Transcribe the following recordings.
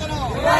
不要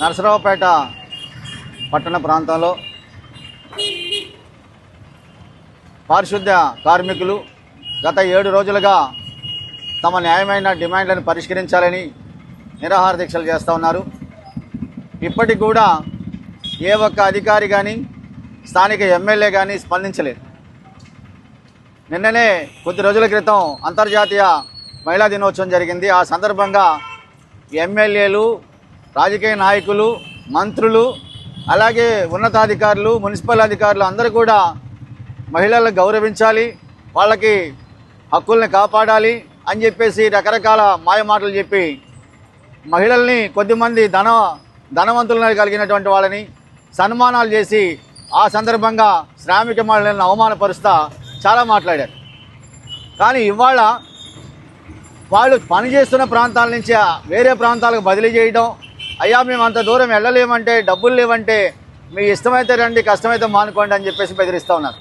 నరసరావుపేట పట్టణ ప్రాంతంలో పారిశుద్ధ్య కార్మికులు గత ఏడు రోజులుగా తమ న్యాయమైన డిమాండ్లను పరిష్కరించాలని నిరాహార దీక్షలు చేస్తూ ఉన్నారు. ఇప్పటికి కూడా ఏ ఒక్క అధికారి కానీ స్థానిక ఎమ్మెల్యే కానీ స్పందించలేదు. నిన్ననే కొద్ది రోజుల క్రితం అంతర్జాతీయ మహిళా దినోత్సవం జరిగింది. ఆ సందర్భంగా ఎమ్మెల్యేలు రాజకీయ నాయకులు మంత్రులు అలాగే ఉన్నతాధికారులు మున్సిపల్ అధికారులు అందరూ కూడా మహిళలను గౌరవించాలి వాళ్ళకి హక్కుల్ని కాపాడాలి అని చెప్పేసి రకరకాల మాయమాటలు చెప్పి మహిళల్ని కొద్దిమంది ధన ధనవంతులను కలిగినటువంటి వాళ్ళని సన్మానాలు చేసి ఆ సందర్భంగా శ్రామిక మహిళలను అవమానపరుస్తా చాలా మాట్లాడారు. కానీ ఇవాళ వాళ్ళు పనిచేస్తున్న ప్రాంతాల నుంచి వేరే ప్రాంతాలకు బదిలీ చేయడం అయ్యా మేము అంత దూరం వెళ్ళలేమంటే డబ్బులు లేవంటే మీ ఇష్టమైతే రండి కష్టమైతే మానుకోండి అని చెప్పేసి బెదిరిస్తూ ఉన్నారు.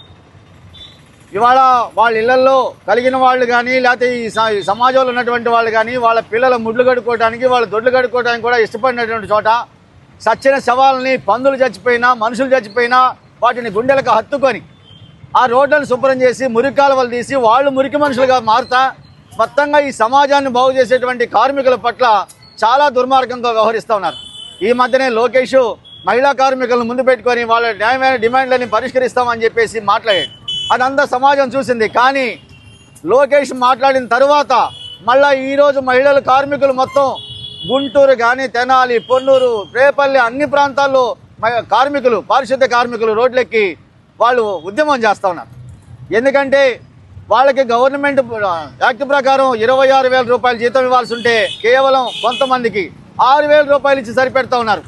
ఇవాళ వాళ్ళ ఇళ్ళలో కలిగిన వాళ్ళు కానీ లేకపోతే ఈ స- ఈ సమాజంలో ఉన్నటువంటి వాళ్ళు కానీ వాళ్ళ పిల్లల ముడ్లు కడుక్కోవడానికి వాళ్ళ దొడ్లు కడుక్కోవడానికి కూడా ఇష్టపడినటువంటి చోట సచ్చిన శవాలని పందులు చచ్చిపోయినా మనుషులు చచ్చిపోయినా వాటిని గుండెలకు హత్తుకొని ఆ రోడ్లను శుభ్రం చేసి మురికి కాలువలు తీసి వాళ్ళు మురికి మనుషులుగా మారుతా మొత్తంగా ఈ సమాజాన్ని బాగు చేసేటువంటి కార్మికుల పట్ల చాలా దుర్మార్గంతో వ్యవహరిస్తూ ఉన్నారు. ఈ మధ్యనే లోకేష్ మహిళా కార్మికులను ముందు పెట్టుకొని వాళ్ళ న్యాయమైన డిమాండ్లని పరిష్కరిస్తామని చెప్పేసి మాట్లాడాడు. అదంతా సమాజం చూసింది. కానీ లోకేష్ మాట్లాడిన తరువాత మళ్ళా ఈరోజు మహిళలు కార్మికులు మొత్తం గుంటూరు కానీ తెనాలి పొన్నూరు రేపల్లి అన్ని ప్రాంతాల్లో కార్మికులు పారిశుద్ధ కార్మికులు రోడ్లెక్కి వాళ్ళు ఉద్యమం చేస్తూ ఉన్నారు. ఎందుకంటే వాళ్ళకి గవర్నమెంట్ యాక్ట్ ప్రకారం ఇరవై ఆరు వేల రూపాయలు జీతం ఇవ్వాల్సి ఉంటే కేవలం కొంతమందికి ఆరు వేల రూపాయలు ఇచ్చి సరిపెడతా ఉన్నారు.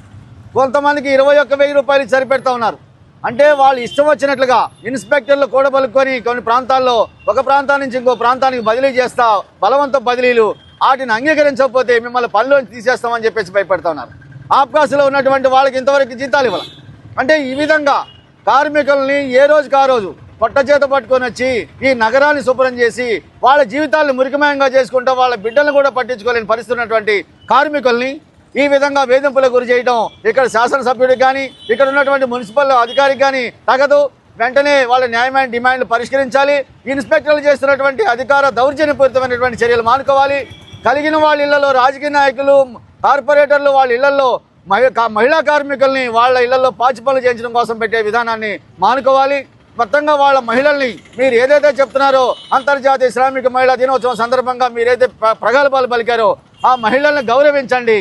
కొంతమందికి ఇరవై ఒక్క వెయ్యి రూపాయలు ఇచ్చి సరిపెడతా ఉన్నారు. అంటే వాళ్ళు ఇష్టం వచ్చినట్లుగా ఇన్స్పెక్టర్లు కూడబలుకొని కొన్ని ప్రాంతాల్లో ఒక ప్రాంతం నుంచి ఇంకో ప్రాంతానికి బదిలీ చేస్తా బలవంత బదిలీలు వాటిని అంగీకరించకపోతే మిమ్మల్ని పనిలో తీసేస్తామని చెప్పేసి భయపడతా ఉన్నారు. ఆబ్కాసులో ఉన్నటువంటి వాళ్ళకి ఇంతవరకు జీతాలు ఇవ్వాలి. అంటే ఈ విధంగా కార్మికుల్ని ఏ రోజుకి ఆ రోజు పట్టచేత పట్టుకొని వచ్చి ఈ నగరాన్ని శుభ్రం చేసి వాళ్ళ జీవితాలను మురికమయంగా చేసుకుంటూ వాళ్ళ బిడ్డలను కూడా పట్టించుకోలేని పరిస్థితి ఉన్నటువంటి కార్మికుల్ని ఈ విధంగా వేధింపులకు గురి చేయడం ఇక్కడ శాసనసభ్యుడికి కానీ ఇక్కడ ఉన్నటువంటి మున్సిపల్ అధికారికి కానీ తగదు. వెంటనే వాళ్ళ న్యాయమైన డిమాండ్లు పరిష్కరించాలి. ఇన్స్పెక్టర్లు చేస్తున్నటువంటి అధికార దౌర్జన్యపూరితమైనటువంటి చర్యలు మానుకోవాలి. కలిగిన వాళ్ళ ఇళ్ళలో రాజకీయ నాయకులు కార్పొరేటర్లు వాళ్ళ ఇళ్ళలో మహిళా కార్మికుల్ని వాళ్ళ ఇళ్ళలో పాచి పనులు చేయించడం కోసం పెట్టే విధానాన్ని మానుకోవాలి. మొత్తంగా వాళ్ళ మహిళల్ని మీరు ఏదైతే చెప్తున్నారో అంతర్జాతీయ శ్రామిక మహిళా దినోత్సవం సందర్భంగా మీరైతే ప్రగల్భాలు పలికారో ఆ మహిళల్ని గౌరవించండి.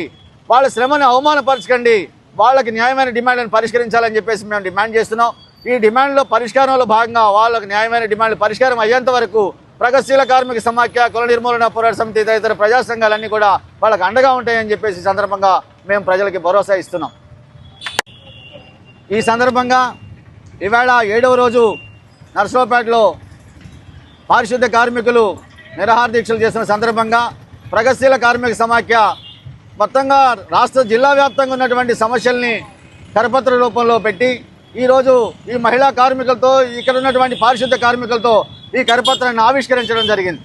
వాళ్ళ శ్రమను అవమానపరచకండి. వాళ్ళకి న్యాయమైన డిమాండ్లను పరిష్కరించాలని చెప్పేసి మేము డిమాండ్ చేస్తున్నాం. ఈ డిమాండ్లో పరిష్కారంలో భాగంగా వాళ్ళకి న్యాయమైన డిమాండ్ పరిష్కారం అయ్యేంత వరకు ప్రగతిశీల కార్మిక సమాఖ్య కుల నిర్మూలన పోరాట సమితి తదితర ప్రజా సంఘాలన్నీ కూడా వాళ్ళకు అండగా ఉంటాయని చెప్పేసి సందర్భంగా మేము ప్రజలకి భరోసా ఇస్తున్నాం. ఈ సందర్భంగా ఇవాళ ఏడవ రోజు నర్సరావుపేటలో పారిశుద్ధ కార్మికులు నిరాహార దీక్షలు చేసిన సందర్భంగా ప్రగతిశీల కార్మిక సమాఖ్య మొత్తంగా రాష్ట్ర జిల్లా వ్యాప్తంగా ఉన్నటువంటి సమస్యల్ని కరపత్ర రూపంలో పెట్టి ఈరోజు ఈ మహిళా కార్మికులతో ఇక్కడ ఉన్నటువంటి పారిశుద్ధ కార్మికులతో ఈ కరపత్రాన్ని ఆవిష్కరించడం జరిగింది.